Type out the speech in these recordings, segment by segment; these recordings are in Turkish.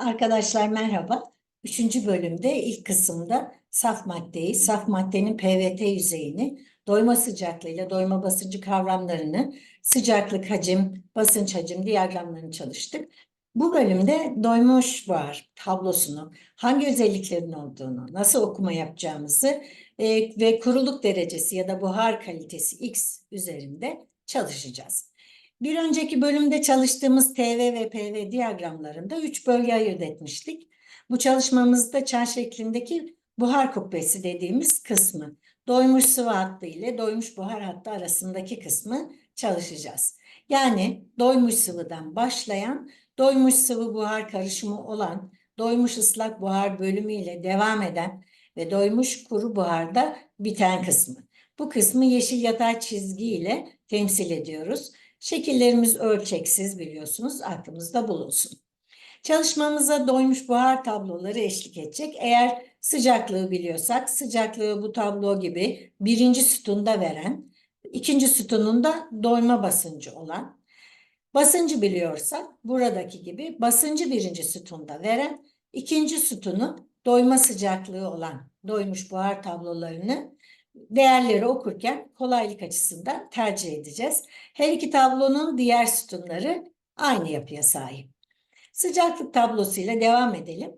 Arkadaşlar merhaba. Üçüncü bölümde ilk kısımda saf maddeyi, saf maddenin PVT yüzeyini, doyma sıcaklığıyla doyma basıncı kavramlarını, sıcaklık, hacim, basınç hacim diyagramlarını çalıştık. Bu bölümde doymuş buhar tablosunu, hangi özelliklerin olduğunu, nasıl okuma yapacağımızı e, ve kuruluk derecesi ya da buhar kalitesi X üzerinde çalışacağız. Bir önceki bölümde çalıştığımız TV ve PV diyagramlarında üç bölge ayırt etmiştik. Bu çalışmamızda çan şeklindeki buhar kubbesi dediğimiz kısmı, doymuş sıvı hattı ile doymuş buhar hattı arasındaki kısmı çalışacağız. Yani doymuş sıvıdan başlayan, doymuş sıvı buhar karışımı olan, doymuş ıslak buhar bölümü ile devam eden ve doymuş kuru buharda biten kısmı. Bu kısmı yeşil yatay çizgi ile temsil ediyoruz. Şekillerimiz ölçeksiz biliyorsunuz aklımızda bulunsun. Çalışmamıza doymuş buhar tabloları eşlik edecek. Eğer sıcaklığı biliyorsak sıcaklığı bu tablo gibi birinci sütunda veren, ikinci sütununda doyma basıncı olan, basıncı biliyorsak buradaki gibi basıncı birinci sütunda veren, ikinci sütunu doyma sıcaklığı olan doymuş buhar tablolarını değerleri okurken kolaylık açısından tercih edeceğiz. Her iki tablonun diğer sütunları aynı yapıya sahip. Sıcaklık tablosuyla devam edelim.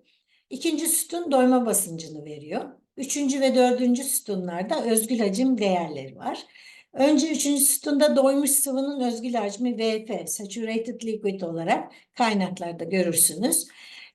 İkinci sütun doyma basıncını veriyor. Üçüncü ve dördüncü sütunlarda özgül hacim değerleri var. Önce üçüncü sütunda doymuş sıvının özgül hacmi VF, saturated liquid olarak kaynaklarda görürsünüz.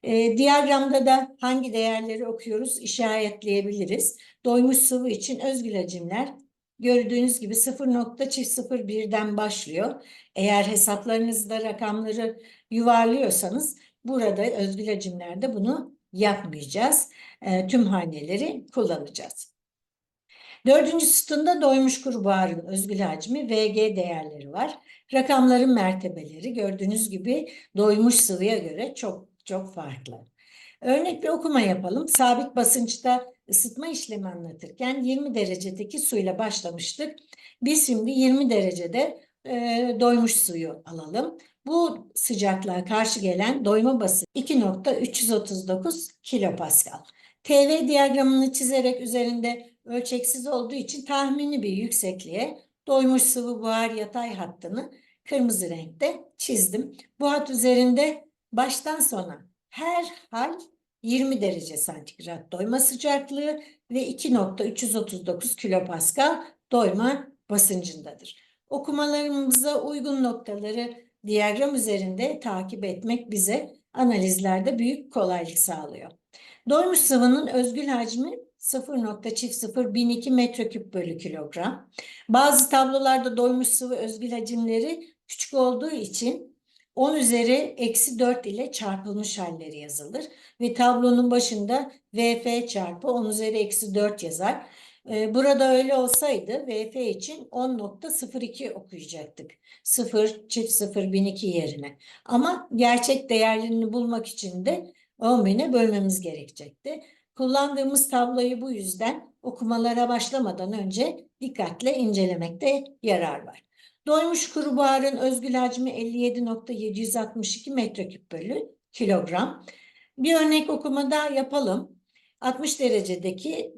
E, diyagramda da hangi değerleri okuyoruz işaretleyebiliriz. Doymuş sıvı için özgül hacimler gördüğünüz gibi 0.01'den başlıyor. Eğer hesaplarınızda rakamları yuvarlıyorsanız burada özgül hacimlerde bunu yapmayacağız. E, tüm haneleri kullanacağız. Dördüncü sütunda doymuş kuru buharın özgül hacmi VG değerleri var. Rakamların mertebeleri gördüğünüz gibi doymuş sıvıya göre çok çok farklı. Örnek bir okuma yapalım. Sabit basınçta ısıtma işlemi anlatırken 20 derecedeki suyla başlamıştık. Biz şimdi 20 derecede e, doymuş suyu alalım. Bu sıcaklığa karşı gelen doyma basıncı 2.339 kilopascal. TV diyagramını çizerek üzerinde ölçeksiz olduğu için tahmini bir yüksekliğe doymuş sıvı buhar yatay hattını kırmızı renkte çizdim. Bu hat üzerinde baştan sona her hal 20 derece santigrat doyma sıcaklığı ve 2.339 kilopascal doyma basıncındadır. Okumalarımıza uygun noktaları diyagram üzerinde takip etmek bize analizlerde büyük kolaylık sağlıyor. Doymuş sıvının özgül hacmi 0.002 metreküp bölü kilogram. Bazı tablolarda doymuş sıvı özgül hacimleri küçük olduğu için 10 üzeri eksi 4 ile çarpılmış halleri yazılır. Ve tablonun başında VF çarpı 10 üzeri eksi 4 yazar. Ee, burada öyle olsaydı VF için 10.02 okuyacaktık. 0 çift 0 1002 yerine. Ama gerçek değerlerini bulmak için de 10.000'e bölmemiz gerekecekti. Kullandığımız tabloyu bu yüzden okumalara başlamadan önce dikkatle incelemekte yarar var. Doymuş kuru buharın özgül hacmi 57.762 metreküp bölü kilogram. Bir örnek okuma daha yapalım. 60 derecedeki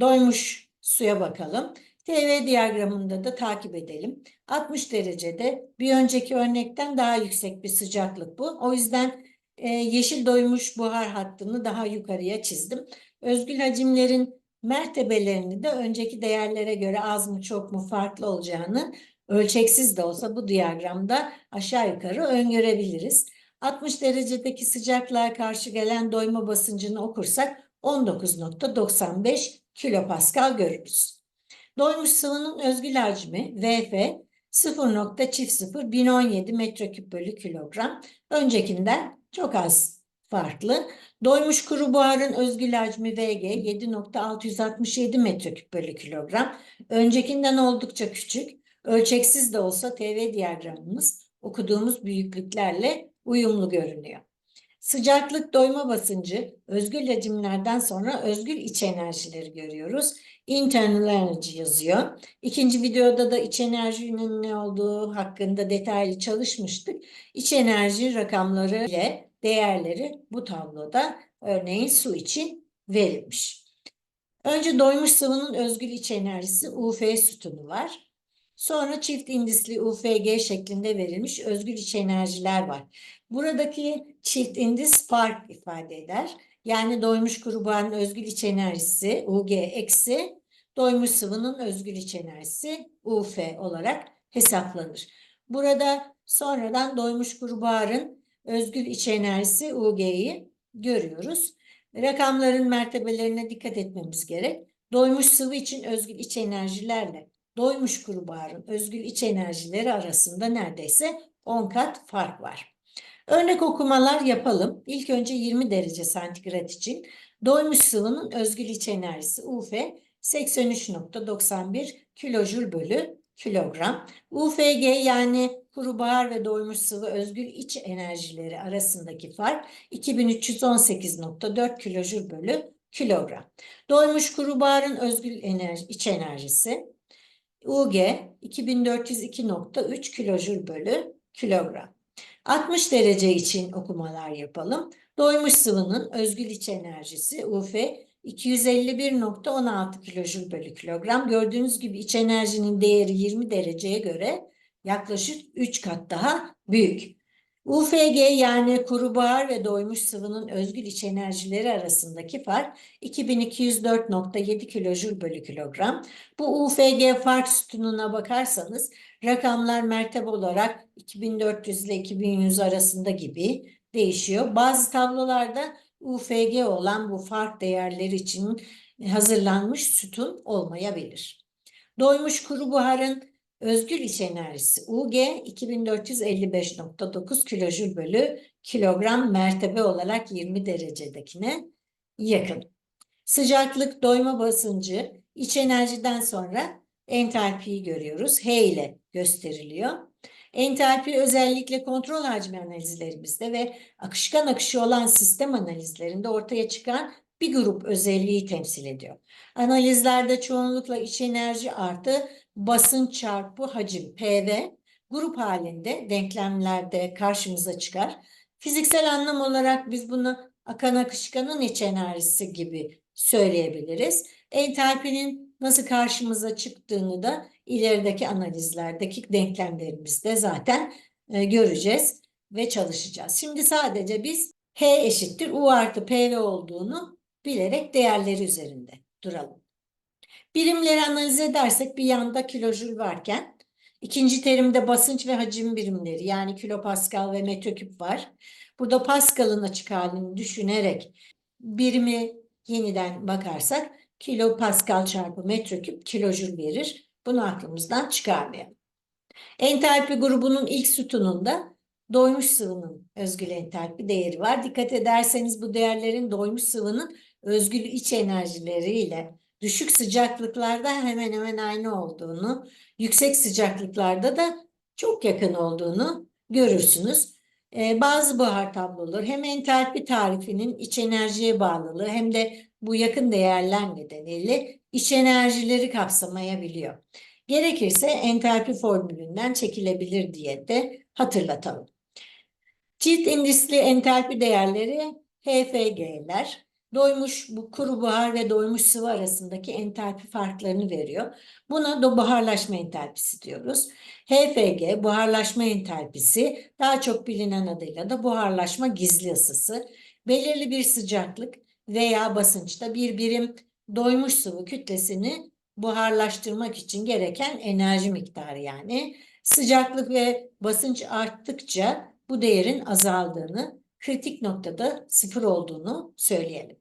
doymuş suya bakalım. TV diyagramında da takip edelim. 60 derecede bir önceki örnekten daha yüksek bir sıcaklık bu. O yüzden e, yeşil doymuş buhar hattını daha yukarıya çizdim. Özgül hacimlerin mertebelerini de önceki değerlere göre az mı çok mu farklı olacağını ölçeksiz de olsa bu diyagramda aşağı yukarı öngörebiliriz. 60 derecedeki sıcaklığa karşı gelen doyma basıncını okursak 19.95 kilopascal görürüz. Doymuş sıvının özgül hacmi VF 0.00 1017 metreküp bölü kilogram. Öncekinden çok az farklı. Doymuş kuru buharın özgül hacmi VG 7.667 metreküp bölü kilogram. Öncekinden oldukça küçük. Ölçeksiz de olsa TV diyagramımız okuduğumuz büyüklüklerle uyumlu görünüyor. Sıcaklık doyma basıncı, özgül hacimlerden sonra özgül iç enerjileri görüyoruz. Internal energy yazıyor. İkinci videoda da iç enerjinin ne olduğu hakkında detaylı çalışmıştık. İç enerji rakamları ile değerleri bu tabloda örneğin su için verilmiş. Önce doymuş sıvının özgül iç enerjisi UF sütunu var. Sonra çift indisli UFG şeklinde verilmiş özgül iç enerjiler var. Buradaki çift indis fark ifade eder. Yani doymuş grubun özgül iç enerjisi UG eksi doymuş sıvının özgül iç enerjisi UF olarak hesaplanır. Burada sonradan doymuş grubun özgül iç enerjisi UG'yi görüyoruz. Rakamların mertebelerine dikkat etmemiz gerek. Doymuş sıvı için özgül iç enerjilerle doymuş grubun özgül iç enerjileri arasında neredeyse 10 kat fark var. Örnek okumalar yapalım. İlk önce 20 derece santigrat için doymuş sıvının özgül iç enerjisi UF 83.91 kilojül bölü kilogram. UFG yani kuru bahar ve doymuş sıvı özgül iç enerjileri arasındaki fark 2318.4 kilojül bölü kilogram. Doymuş kuru baharın özgül enerji, iç enerjisi UG 2402.3 kilojül bölü kilogram. 60 derece için okumalar yapalım. Doymuş sıvının özgül iç enerjisi UF 251.16 kilojül bölü kilogram. Gördüğünüz gibi iç enerjinin değeri 20 dereceye göre yaklaşık 3 kat daha büyük. UFG yani kuru buhar ve doymuş sıvının özgül iç enerjileri arasındaki fark 2204.7 kilojül bölü kilogram. Bu UFG fark sütununa bakarsanız rakamlar mertebe olarak 2400 ile 2100 arasında gibi değişiyor. Bazı tablolarda UFG olan bu fark değerleri için hazırlanmış sütun olmayabilir. Doymuş kuru buharın özgül iç enerjisi UG 2455.9 kilojül bölü kilogram mertebe olarak 20 derecedekine yakın. Sıcaklık, doyma basıncı, iç enerjiden sonra entalpiyi görüyoruz. H ile gösteriliyor. Entalpi özellikle kontrol hacmi analizlerimizde ve akışkan akışı olan sistem analizlerinde ortaya çıkan bir grup özelliği temsil ediyor. Analizlerde çoğunlukla iç enerji artı basınç çarpı hacim PV grup halinde denklemlerde karşımıza çıkar. Fiziksel anlam olarak biz bunu akan akışkanın iç enerjisi gibi söyleyebiliriz. Entalpinin nasıl karşımıza çıktığını da ilerideki analizlerdeki denklemlerimizde zaten e, göreceğiz ve çalışacağız. Şimdi sadece biz H eşittir U artı PV olduğunu bilerek değerleri üzerinde duralım. Birimleri analiz edersek bir yanda kilojül varken ikinci terimde basınç ve hacim birimleri yani kilopascal ve metreküp var. Burada Pascal'ın açık halini düşünerek birimi yeniden bakarsak kilo Pascal çarpı metreküp kilojül verir. Bunu aklımızdan çıkarmayalım. Entalpi grubunun ilk sütununda doymuş sıvının özgül entalpi değeri var. Dikkat ederseniz bu değerlerin doymuş sıvının özgül iç enerjileriyle düşük sıcaklıklarda hemen hemen aynı olduğunu, yüksek sıcaklıklarda da çok yakın olduğunu görürsünüz. Ee, bazı buhar tabloları hem entalpi tarifinin iç enerjiye bağlılığı hem de bu yakın değerler nedeniyle iç enerjileri kapsamayabiliyor. Gerekirse entalpi formülünden çekilebilir diye de hatırlatalım. Çift indisli entalpi değerleri HFG'ler, doymuş bu kuru buhar ve doymuş sıvı arasındaki entalpi farklarını veriyor. Buna da buharlaşma entalpisi diyoruz. HFG buharlaşma entalpisi daha çok bilinen adıyla da buharlaşma gizli ısısı. Belirli bir sıcaklık veya basınçta bir birim doymuş sıvı kütlesini buharlaştırmak için gereken enerji miktarı yani. Sıcaklık ve basınç arttıkça bu değerin azaldığını, kritik noktada sıfır olduğunu söyleyelim.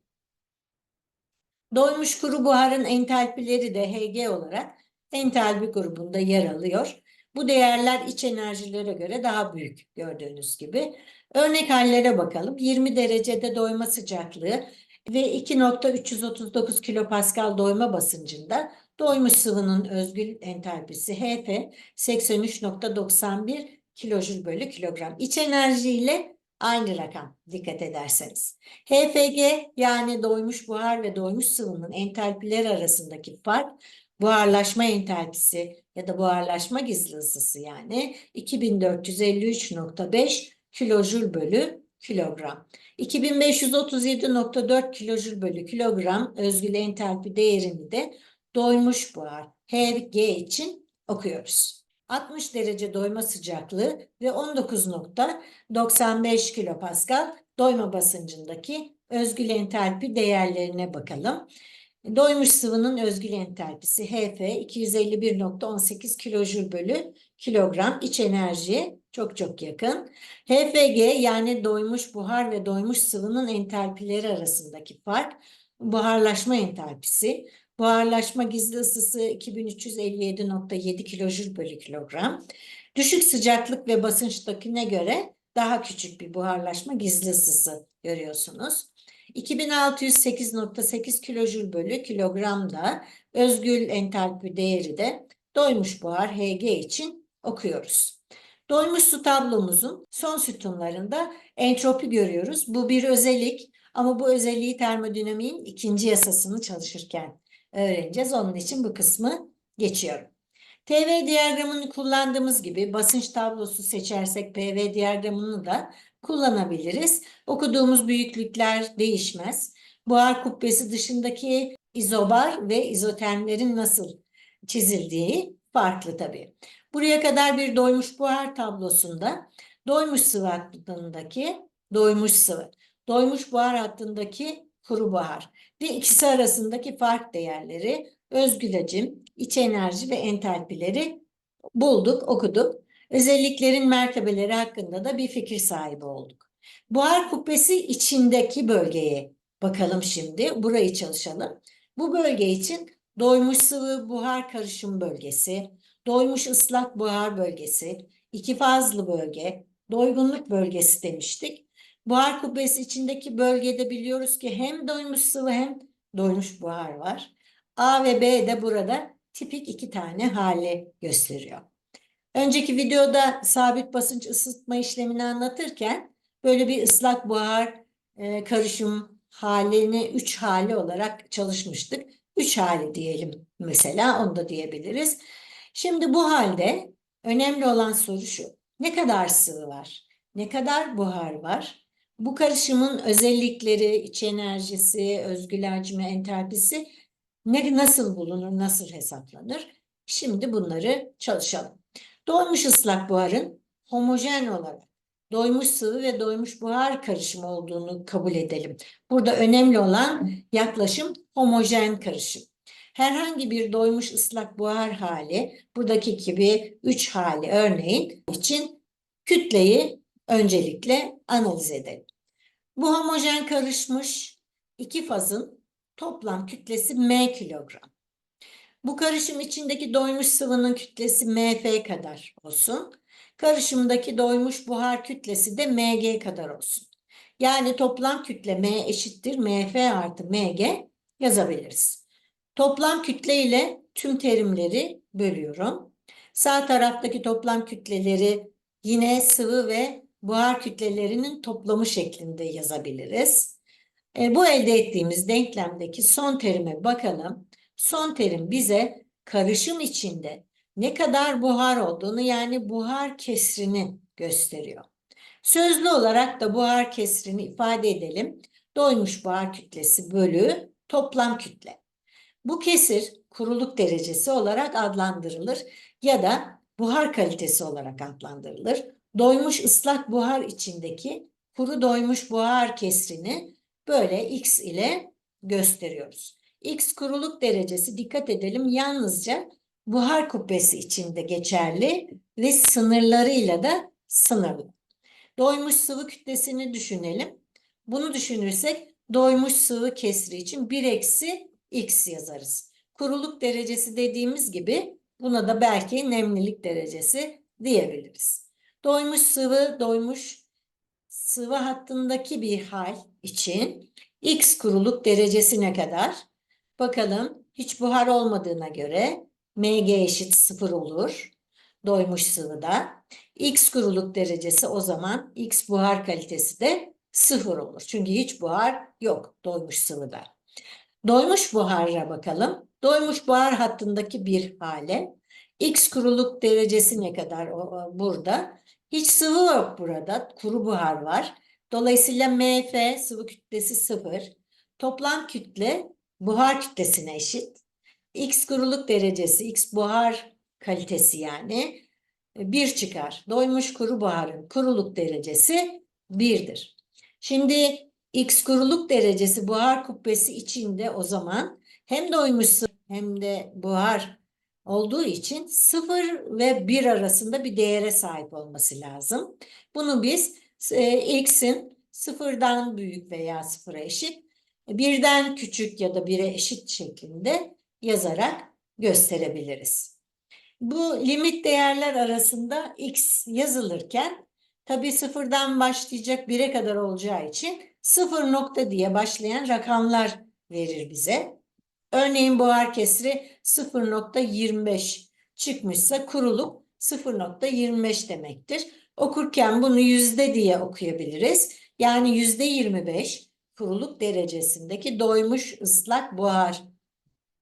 Doymuş kuru buharın entalpileri de Hg olarak entalpi grubunda yer alıyor. Bu değerler iç enerjilere göre daha büyük gördüğünüz gibi. Örnek hallere bakalım. 20 derecede doyma sıcaklığı ve 2.339 kilopascal doyma basıncında doymuş sıvının özgül entalpisi HP 83.91 kilojül bölü kilogram. İç enerji ile aynı rakam dikkat ederseniz. HFG yani doymuş buhar ve doymuş sıvının entalpileri arasındaki fark buharlaşma entalpisi ya da buharlaşma gizli ısısı yani 2453.5 kilojül bölü kilogram. 2537.4 kilojül bölü kilogram özgül entalpi değerini de doymuş buhar HG için okuyoruz. 60 derece doyma sıcaklığı ve 19.95 kilopascal doyma basıncındaki özgül entalpi değerlerine bakalım. Doymuş sıvının özgül entalpisi HF 251.18 kilojül bölü kilogram iç enerjiye çok çok yakın. HFG yani doymuş buhar ve doymuş sıvının entalpileri arasındaki fark buharlaşma entalpisi. Buharlaşma gizli ısısı 2357.7 kilojül bölü kilogram. Düşük sıcaklık ve basınçtakine göre daha küçük bir buharlaşma gizli ısısı görüyorsunuz. 2608.8 kilojül bölü kilogramda özgül entalpi değeri de doymuş buhar HG için okuyoruz. Doymuş su tablomuzun son sütunlarında entropi görüyoruz. Bu bir özellik ama bu özelliği termodinamiğin ikinci yasasını çalışırken öğreneceğiz. Onun için bu kısmı geçiyorum. TV diyagramını kullandığımız gibi basınç tablosu seçersek PV diyagramını da kullanabiliriz. Okuduğumuz büyüklükler değişmez. Buhar kubbesi dışındaki izobar ve izotermlerin nasıl çizildiği farklı tabii. Buraya kadar bir doymuş buhar tablosunda doymuş sıvı hattındaki doymuş sıvı, doymuş buhar hattındaki kuru buhar ve ikisi arasındaki fark değerleri, özgül hacim, iç enerji ve entalpileri bulduk, okuduk. Özelliklerin mertebeleri hakkında da bir fikir sahibi olduk. Buhar kubbesi içindeki bölgeye bakalım şimdi. Burayı çalışalım. Bu bölge için doymuş sıvı buhar karışım bölgesi, doymuş ıslak buhar bölgesi, iki fazlı bölge, doygunluk bölgesi demiştik. Buhar kubbesi içindeki bölgede biliyoruz ki hem doymuş sıvı hem doymuş buhar var. A ve B de burada tipik iki tane hali gösteriyor. Önceki videoda sabit basınç ısıtma işlemini anlatırken böyle bir ıslak buhar e, karışım halini üç hali olarak çalışmıştık. Üç hali diyelim mesela onu da diyebiliriz. Şimdi bu halde önemli olan soru şu. Ne kadar sıvı var? Ne kadar buhar var? Bu karışımın özellikleri, iç enerjisi, özgül hacmi, entalpisi ne, nasıl bulunur, nasıl hesaplanır? Şimdi bunları çalışalım. Doymuş ıslak buharın homojen olarak doymuş sıvı ve doymuş buhar karışımı olduğunu kabul edelim. Burada önemli olan yaklaşım homojen karışım. Herhangi bir doymuş ıslak buhar hali, buradaki gibi 3 hali örneğin için kütleyi öncelikle analiz edelim. Bu homojen karışmış iki fazın toplam kütlesi m kilogram. Bu karışım içindeki doymuş sıvının kütlesi mf kadar olsun. Karışımdaki doymuş buhar kütlesi de mg kadar olsun. Yani toplam kütle m eşittir mf artı mg yazabiliriz. Toplam kütle ile tüm terimleri bölüyorum. Sağ taraftaki toplam kütleleri yine sıvı ve buhar kütlelerinin toplamı şeklinde yazabiliriz. E, bu elde ettiğimiz denklemdeki son terime bakalım. Son terim bize karışım içinde ne kadar buhar olduğunu yani buhar kesrini gösteriyor. Sözlü olarak da buhar kesrini ifade edelim. Doymuş buhar kütlesi bölü toplam kütle. Bu kesir kuruluk derecesi olarak adlandırılır ya da buhar kalitesi olarak adlandırılır. Doymuş ıslak buhar içindeki kuru doymuş buhar kesrini böyle x ile gösteriyoruz. X kuruluk derecesi dikkat edelim yalnızca buhar kubbesi içinde geçerli ve sınırlarıyla da sınırlı. Doymuş sıvı kütlesini düşünelim. Bunu düşünürsek doymuş sıvı kesri için 1 eksi x yazarız. Kuruluk derecesi dediğimiz gibi buna da belki nemlilik derecesi diyebiliriz. Doymuş sıvı, doymuş sıvı hattındaki bir hal için x kuruluk derecesi ne kadar? Bakalım hiç buhar olmadığına göre mg eşit 0 olur. Doymuş sıvıda. X kuruluk derecesi o zaman X buhar kalitesi de 0 olur. Çünkü hiç buhar yok doymuş sıvıda. Doymuş buhara bakalım. Doymuş buhar hattındaki bir hale. X kuruluk derecesi ne kadar burada? Hiç sıvı yok burada. Kuru buhar var. Dolayısıyla MF sıvı kütlesi sıfır. Toplam kütle buhar kütlesine eşit. X kuruluk derecesi, X buhar kalitesi yani 1 çıkar. Doymuş kuru buharın kuruluk derecesi 1'dir. Şimdi X kuruluk derecesi buhar kubbesi içinde o zaman hem doymuş sıvı hem de buhar olduğu için 0 ve 1 arasında bir değere sahip olması lazım. Bunu biz e, x'in sıfırdan büyük veya sıfıra eşit, birden küçük ya da 1'e eşit şeklinde yazarak gösterebiliriz. Bu limit değerler arasında x yazılırken tabii sıfırdan başlayacak 1'e kadar olacağı için sıfır nokta diye başlayan rakamlar verir bize. Örneğin buhar kesri 0.25 çıkmışsa kuruluk 0.25 demektir. Okurken bunu yüzde diye okuyabiliriz. Yani yüzde 25 kuruluk derecesindeki doymuş ıslak buhar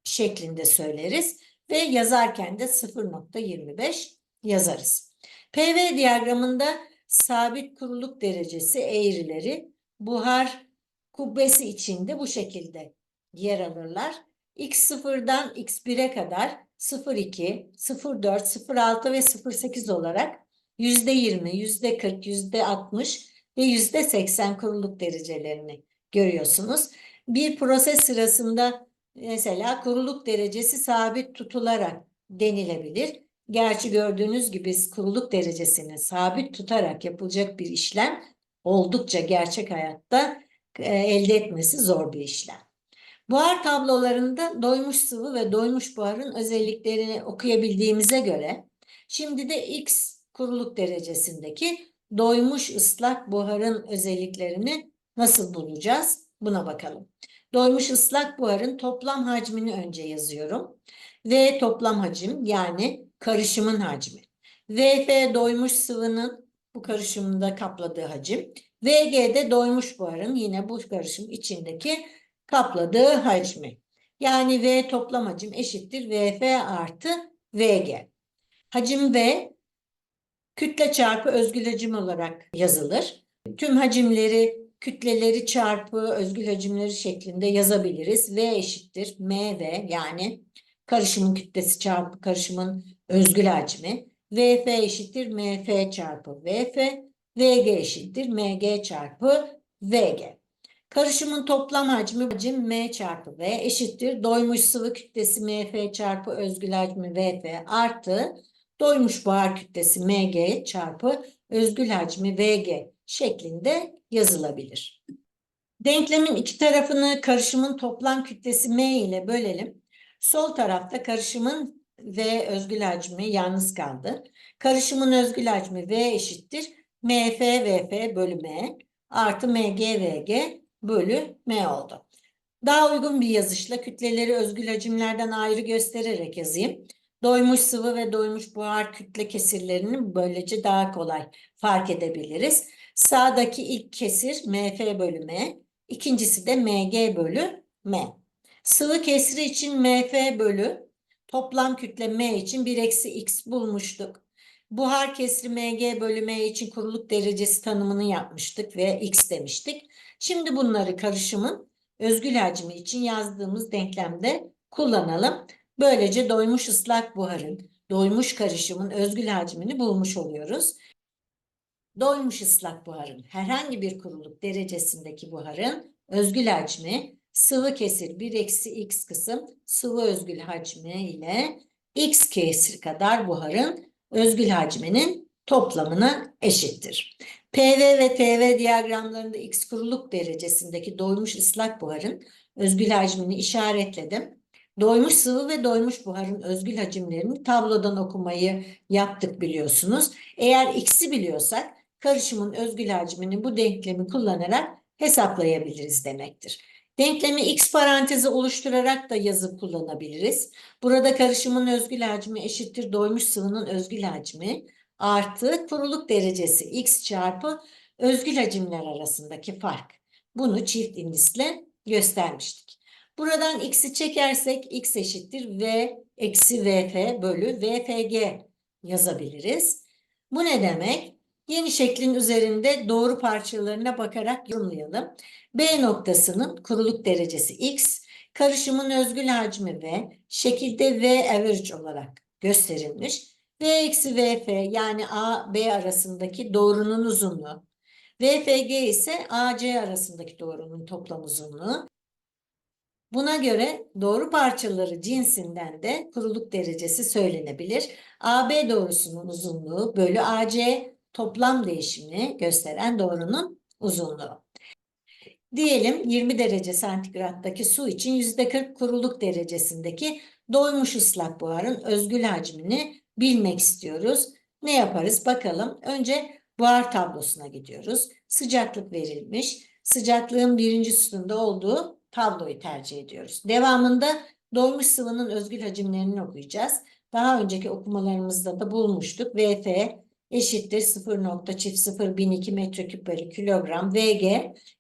şeklinde söyleriz ve yazarken de 0.25 yazarız. PV diyagramında sabit kuruluk derecesi eğrileri buhar kubbesi içinde bu şekilde yer alırlar. X0'dan X1'e kadar 0,2, 0,4, 0,6 ve 0,8 olarak %20, %40, %60 ve %80 kuruluk derecelerini görüyorsunuz. Bir proses sırasında mesela kuruluk derecesi sabit tutularak denilebilir. Gerçi gördüğünüz gibi kuruluk derecesini sabit tutarak yapılacak bir işlem oldukça gerçek hayatta e, elde etmesi zor bir işlem. Buhar tablolarında doymuş sıvı ve doymuş buharın özelliklerini okuyabildiğimize göre şimdi de X kuruluk derecesindeki doymuş ıslak buharın özelliklerini nasıl bulacağız? Buna bakalım. Doymuş ıslak buharın toplam hacmini önce yazıyorum. V toplam hacim yani karışımın hacmi. VF doymuş sıvının bu karışımında kapladığı hacim. VG de doymuş buharın yine bu karışım içindeki kapladığı hacmi. Yani V toplam hacim eşittir VF artı VG. Hacim V kütle çarpı özgül hacim olarak yazılır. Tüm hacimleri kütleleri çarpı özgül hacimleri şeklinde yazabiliriz. V eşittir MV yani karışımın kütlesi çarpı karışımın özgül hacmi. VF eşittir MF çarpı VF. VG eşittir MG çarpı VG. Karışımın toplam hacmi hacim M çarpı V eşittir. Doymuş sıvı kütlesi MF çarpı özgül hacmi VF artı doymuş buhar kütlesi MG çarpı özgül hacmi VG şeklinde yazılabilir. Denklemin iki tarafını karışımın toplam kütlesi M ile bölelim. Sol tarafta karışımın V özgül hacmi yalnız kaldı. Karışımın özgül hacmi V eşittir. MF VF bölü M artı MG VG bölü M oldu. Daha uygun bir yazışla kütleleri özgül hacimlerden ayrı göstererek yazayım. Doymuş sıvı ve doymuş buhar kütle kesirlerini böylece daha kolay fark edebiliriz. Sağdaki ilk kesir MF bölü M, ikincisi de MG bölü M. Sıvı kesri için MF bölü toplam kütle M için 1 eksi X bulmuştuk. Buhar kesri MG bölü M için kuruluk derecesi tanımını yapmıştık ve X demiştik. Şimdi bunları karışımın özgül hacmi için yazdığımız denklemde kullanalım. Böylece doymuş ıslak buharın, doymuş karışımın özgül hacmini bulmuş oluyoruz. Doymuş ıslak buharın herhangi bir kuruluk derecesindeki buharın özgül hacmi sıvı kesir 1 eksi x kısım sıvı özgül hacmi ile x kesir kadar buharın özgül hacminin toplamına eşittir. PV ve TV diyagramlarında X kuruluk derecesindeki doymuş ıslak buharın özgül hacmini işaretledim. Doymuş sıvı ve doymuş buharın özgül hacimlerini tablodan okumayı yaptık biliyorsunuz. Eğer X'i biliyorsak karışımın özgül hacmini bu denklemi kullanarak hesaplayabiliriz demektir. Denklemi X parantezi oluşturarak da yazıp kullanabiliriz. Burada karışımın özgül hacmi eşittir doymuş sıvının özgül hacmi artı kuruluk derecesi x çarpı özgül hacimler arasındaki fark. Bunu çift indisle göstermiştik. Buradan x'i çekersek x eşittir v eksi vf bölü vfg yazabiliriz. Bu ne demek? Yeni şeklin üzerinde doğru parçalarına bakarak yorumlayalım. B noktasının kuruluk derecesi X, karışımın özgül hacmi V, şekilde V average olarak gösterilmiş. V eksi VF yani A, B arasındaki doğrunun uzunluğu. VFG ise AC arasındaki doğrunun toplam uzunluğu. Buna göre doğru parçaları cinsinden de kuruluk derecesi söylenebilir. AB doğrusunun uzunluğu bölü AC toplam değişimini gösteren doğrunun uzunluğu. Diyelim 20 derece santigrattaki su için %40 kuruluk derecesindeki doymuş ıslak buharın özgül hacmini bilmek istiyoruz. Ne yaparız bakalım. Önce buhar tablosuna gidiyoruz. Sıcaklık verilmiş. Sıcaklığın birinci sütunda olduğu tabloyu tercih ediyoruz. Devamında doymuş sıvının özgül hacimlerini okuyacağız. Daha önceki okumalarımızda da bulmuştuk. VF eşittir 0.002 metreküp bölü kilogram. VG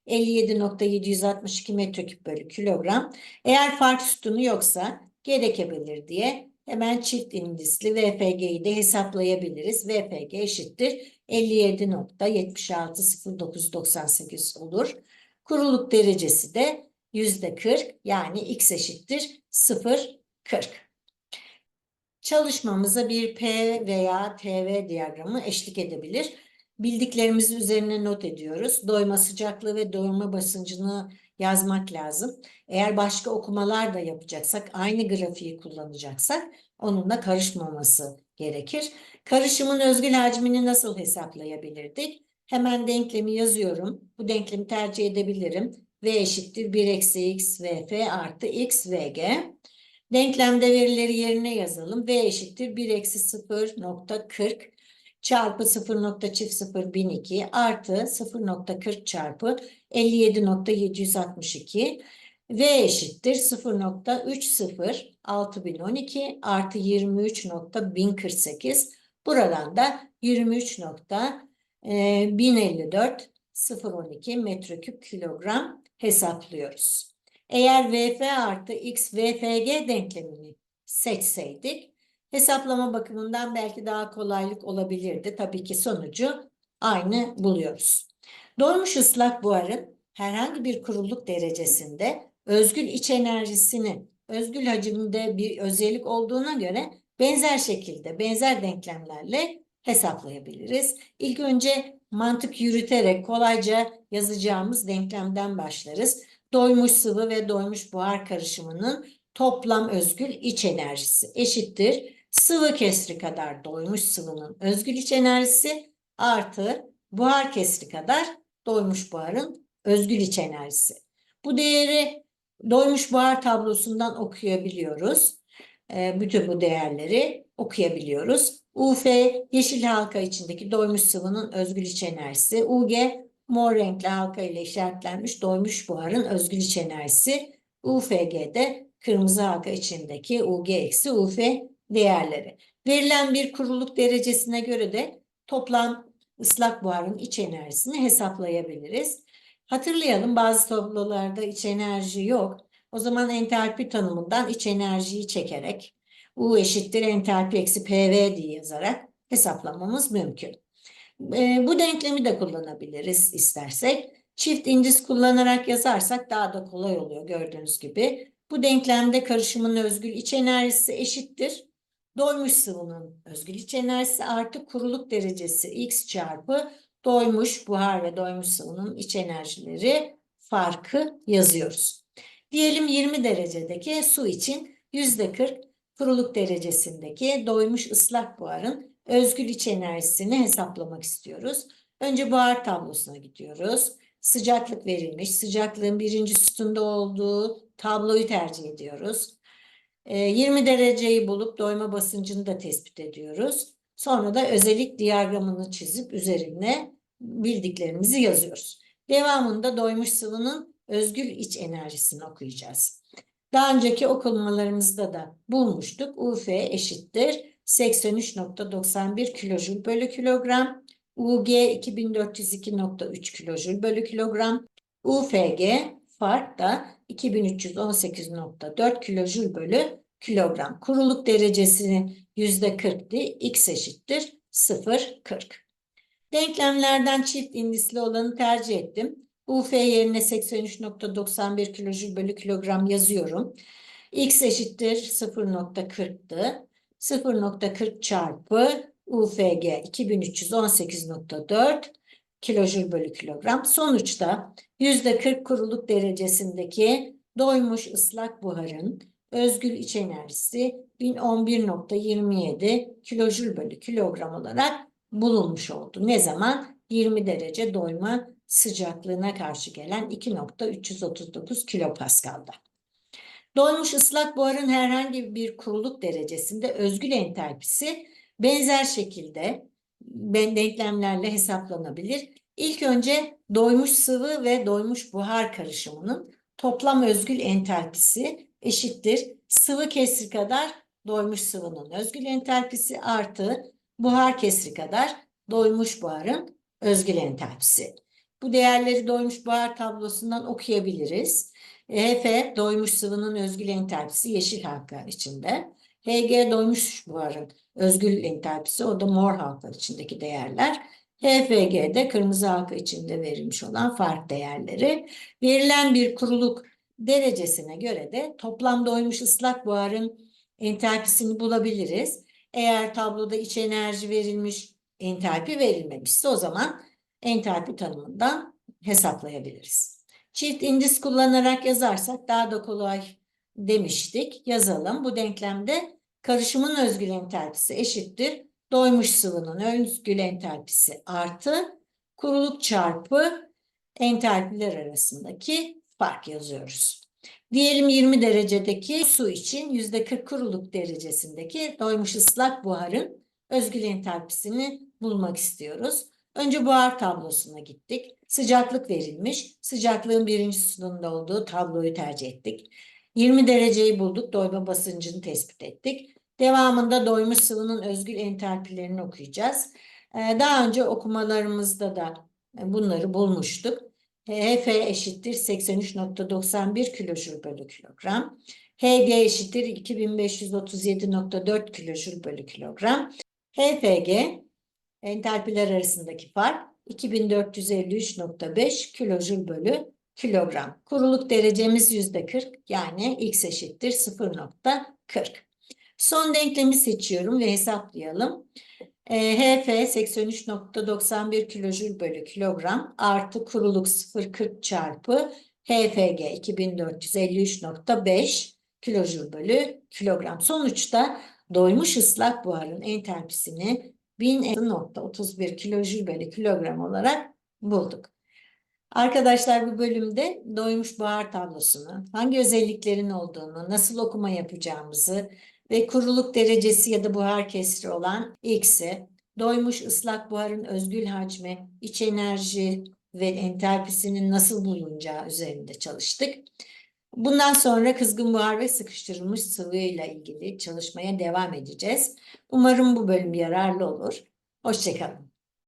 57.762 metreküp bölü kilogram. Eğer fark sütunu yoksa gerekebilir diye hemen çift indisli VFG'yi de hesaplayabiliriz. VFG eşittir 57.760998 olur. Kuruluk derecesi de %40 yani x eşittir 0,40. Çalışmamıza bir P veya TV diyagramı eşlik edebilir. Bildiklerimizi üzerine not ediyoruz. Doyma sıcaklığı ve doyma basıncını yazmak lazım. Eğer başka okumalar da yapacaksak, aynı grafiği kullanacaksak onunla karışmaması gerekir. Karışımın özgül hacmini nasıl hesaplayabilirdik? Hemen denklemi yazıyorum. Bu denklemi tercih edebilirim. V eşittir 1 eksi x vf artı x vg. Denklemde verileri yerine yazalım. V eşittir 1 eksi 0.40 çarpı 0 çift 0 1002 artı 0.40 çarpı 57.762 V eşittir 0.30 6012 artı 23.1048 buradan da 23.1054 012 metreküp kilogram hesaplıyoruz. Eğer VF artı X VFG denklemini seçseydik hesaplama bakımından belki daha kolaylık olabilirdi. Tabii ki sonucu aynı buluyoruz. Doymuş ıslak buharın herhangi bir kuruluk derecesinde özgül iç enerjisini özgül hacimde bir özellik olduğuna göre benzer şekilde benzer denklemlerle hesaplayabiliriz. İlk önce mantık yürüterek kolayca yazacağımız denklemden başlarız. Doymuş sıvı ve doymuş buhar karışımının toplam özgül iç enerjisi eşittir. Sıvı kesri kadar doymuş sıvının özgül iç enerjisi artı buhar kesri kadar doymuş buharın özgül iç enerjisi. Bu değeri doymuş buhar tablosundan okuyabiliyoruz. E, bütün bu değerleri okuyabiliyoruz. UF yeşil halka içindeki doymuş sıvının özgül iç enerjisi. UG mor renkli halka ile işaretlenmiş doymuş buharın özgül iç enerjisi. UFG'de kırmızı halka içindeki UG eksi UF değerleri. Verilen bir kuruluk derecesine göre de toplam ıslak buharın iç enerjisini hesaplayabiliriz. Hatırlayalım bazı tablolarda iç enerji yok. O zaman entalpi tanımından iç enerjiyi çekerek U eşittir entalpi eksi PV diye yazarak hesaplamamız mümkün. E, bu denklemi de kullanabiliriz istersek. Çift indis kullanarak yazarsak daha da kolay oluyor gördüğünüz gibi. Bu denklemde karışımın özgül iç enerjisi eşittir. Doymuş sıvının özgül iç enerjisi artı kuruluk derecesi x çarpı doymuş buhar ve doymuş sıvının iç enerjileri farkı yazıyoruz. Diyelim 20 derecedeki su için %40 kuruluk derecesindeki doymuş ıslak buharın özgül iç enerjisini hesaplamak istiyoruz. Önce buhar tablosuna gidiyoruz. Sıcaklık verilmiş. Sıcaklığın birinci sütunda olduğu tabloyu tercih ediyoruz. 20 ee, dereceyi bulup doyma basıncını da tespit ediyoruz. Sonra da özellik diyagramını çizip üzerine bildiklerimizi yazıyoruz. Devamında doymuş sıvının özgül iç enerjisini okuyacağız. Daha önceki okumalarımızda da bulmuştuk. UF eşittir 83.91 kilojül bölü kilogram. UG 2402.3 kilojül bölü kilogram. UFG fark da 2318.4 kilojül bölü kilogram. Kuruluk derecesini %40'di. X eşittir 0,40. Denklemlerden çift indisli olanı tercih ettim. UF yerine 83.91 kilojül bölü kilogram yazıyorum. X eşittir 0.40'tı. 0.40 çarpı UFG 2318.4 kilojül bölü kilogram. Sonuçta %40 kuruluk derecesindeki doymuş ıslak buharın özgül iç enerjisi 1011.27 kilojül bölü kilogram olarak bulunmuş oldu. Ne zaman? 20 derece doyma sıcaklığına karşı gelen 2.339 kilopaskalda. Doymuş ıslak buharın herhangi bir kuruluk derecesinde özgül entalpisi benzer şekilde ben- denklemlerle hesaplanabilir. İlk önce doymuş sıvı ve doymuş buhar karışımının toplam özgül entalpisi eşittir. Sıvı kesri kadar doymuş sıvının özgül entalpisi artı buhar kesri kadar doymuş buharın özgül entalpisi. Bu değerleri doymuş buhar tablosundan okuyabiliriz. HF doymuş sıvının özgül entalpisi yeşil halka içinde. HG doymuş buharın özgül entalpisi o da mor halka içindeki değerler. HFG'de kırmızı halka içinde verilmiş olan fark değerleri. Verilen bir kuruluk derecesine göre de toplam doymuş ıslak buharın entalpisini bulabiliriz. Eğer tabloda iç enerji verilmiş, entalpi verilmemişse o zaman entalpi tanımından hesaplayabiliriz. Çift indis kullanarak yazarsak daha da kolay demiştik. Yazalım. Bu denklemde karışımın özgül entalpisi eşittir. Doymuş sıvının özgül entalpisi artı kuruluk çarpı entalpiler arasındaki fark yazıyoruz. Diyelim 20 derecedeki su için %40 kuruluk derecesindeki doymuş ıslak buharın özgül entalpisini bulmak istiyoruz. Önce buhar tablosuna gittik. Sıcaklık verilmiş. Sıcaklığın birinci sütununda olduğu tabloyu tercih ettik. 20 dereceyi bulduk. Doyma basıncını tespit ettik. Devamında doymuş sıvının özgül entalpilerini okuyacağız. Ee, Daha önce okumalarımızda da e, bunları bulmuştuk. HF eşittir 83.91 kilojül bölü kilogram. HG eşittir 2537.4 kilojül bölü kilogram. HFG entalpiler arasındaki fark 2453.5 kilojül bölü kilogram. Kuruluk derecemiz %40 yani x eşittir 0.40. Son denklemi seçiyorum ve hesaplayalım. E, HF 83.91 kilojül bölü kilogram artı kuruluk 0.40 çarpı HFG 2453.5 kilojül bölü kilogram. Sonuçta doymuş ıslak buharın entalpisini 1000.31 kilojül bölü kilogram olarak bulduk. Arkadaşlar bu bölümde doymuş buhar tablosunu, hangi özelliklerin olduğunu, nasıl okuma yapacağımızı ve kuruluk derecesi ya da buhar kesri olan X'i, doymuş ıslak buharın özgül hacmi, iç enerji ve entalpisinin nasıl bulunacağı üzerinde çalıştık. Bundan sonra kızgın buhar ve sıkıştırılmış sıvıyla ilgili çalışmaya devam edeceğiz. Umarım bu bölüm yararlı olur. Hoşçakalın.